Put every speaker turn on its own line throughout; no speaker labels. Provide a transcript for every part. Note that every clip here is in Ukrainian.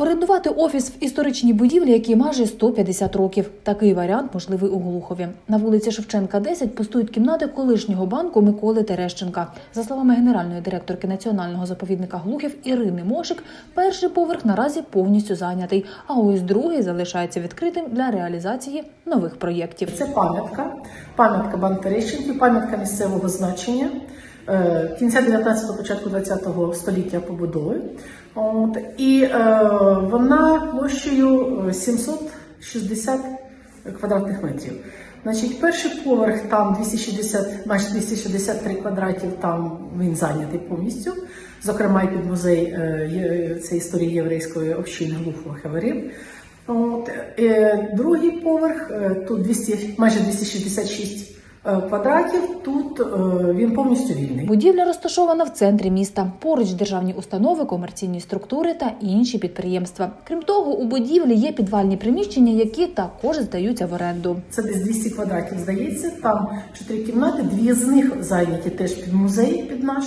Орендувати офіс в історичній будівлі, якій майже 150 років. Такий варіант можливий у Глухові. На вулиці Шевченка, 10 пустують кімнати колишнього банку Миколи Терещенка. За словами генеральної директорки національного заповідника Глухів Ірини Мошик, перший поверх наразі повністю зайнятий, а ось другий залишається відкритим для реалізації нових проєктів.
Це пам'ятка, пам'ятка банк Терещенків, пам'ятка місцевого значення е, кінця 19-го, початку 20-го століття побудови. От, і е, вона площею е, 760 квадратних метрів. Значить, перший поверх там 260, майже 263 квадратів, там він зайнятий повністю. Зокрема, і під музей е, це історії єврейської общини Глухого Хеверів. Е, другий поверх, е, тут 200, майже 266 е, квадратів, тут е, він повністю вільний.
Будівля розташована в центрі міста. Поруч державні установи, комерційні структури та інші підприємства. Крім того, у будівлі є підвальні приміщення, які також здаються в оренду.
Це десь 200 квадратів, здається. Там чотири кімнати, дві з них зайняті теж під музей, під наш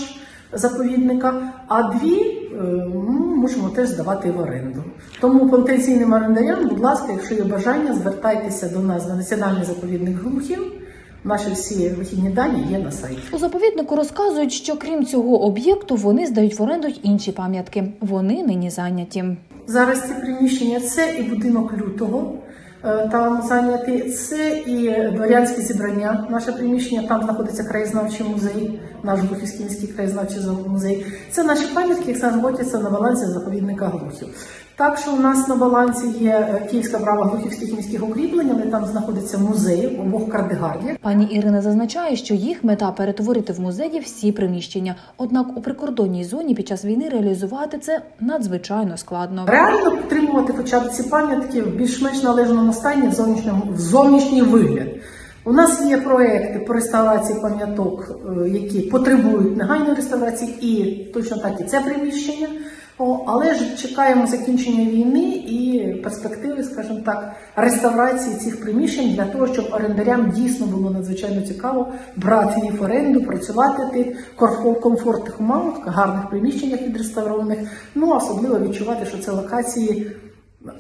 заповідника, а дві е, ну, можемо теж здавати в оренду. Тому потенційним орендарям, будь ласка, якщо є бажання, звертайтеся до нас на національний заповідник глухів. Наші всі вихідні дані є на сайті.
У заповіднику розказують, що крім цього об'єкту вони здають в оренду й інші пам'ятки. Вони нині зайняті.
Зараз ці приміщення це і будинок лютого. е, Там зайняті це і дворянське зібрання. Наше приміщення там знаходиться краєзнавчий музей, наш Глухівський міський краєзнавчий музей. Це наші пам'ятки, які знаходяться на балансі заповідника Глухів. Так що у нас на балансі є е, Київська брава глухівських міських укріплень, але там знаходиться музей обох кардигардіях.
Пані Ірина зазначає, що їх мета перетворити в музеї всі приміщення. Однак у прикордонній зоні під час війни реалізувати це надзвичайно складно.
Реально підтримувати хоча б ці пам'ятки в більш-менш належному стані в зовнішньому в зовнішній вигляд. У нас є проекти по реставрації пам'яток, е, які потребують негайної реставрації, і точно так і це приміщення. Але ж чекаємо закінчення війни і перспективи, скажімо так, реставрації цих приміщень для того, щоб орендарям дійсно було надзвичайно цікаво брати їх в оренду, працювати в тих комфор- комфортних умовах, гарних приміщеннях відреставрованих. Ну особливо відчувати, що це локації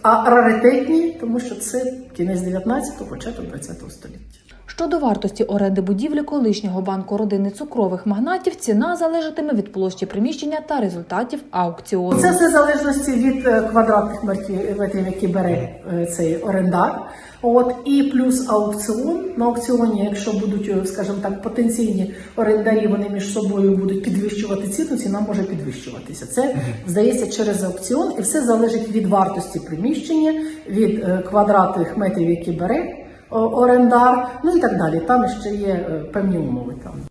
а раритетні, тому що це кінець 19-го, початок 20-го століття.
Щодо вартості оренди будівлі колишнього банку родини цукрових магнатів, ціна залежатиме від площі приміщення та результатів аукціону.
Це все в залежності від е, квадратних метрів, які бере е, цей орендар. От і плюс аукціон. На аукціоні, якщо будуть, е, скажімо так, потенційні орендарі, вони між собою будуть підвищувати ціну, ціна може підвищуватися. Це здається через аукціон, і все залежить від вартості приміщення, від квадратних метрів, які бере орендар, ну і так далі. Там ще є е, певні умови там.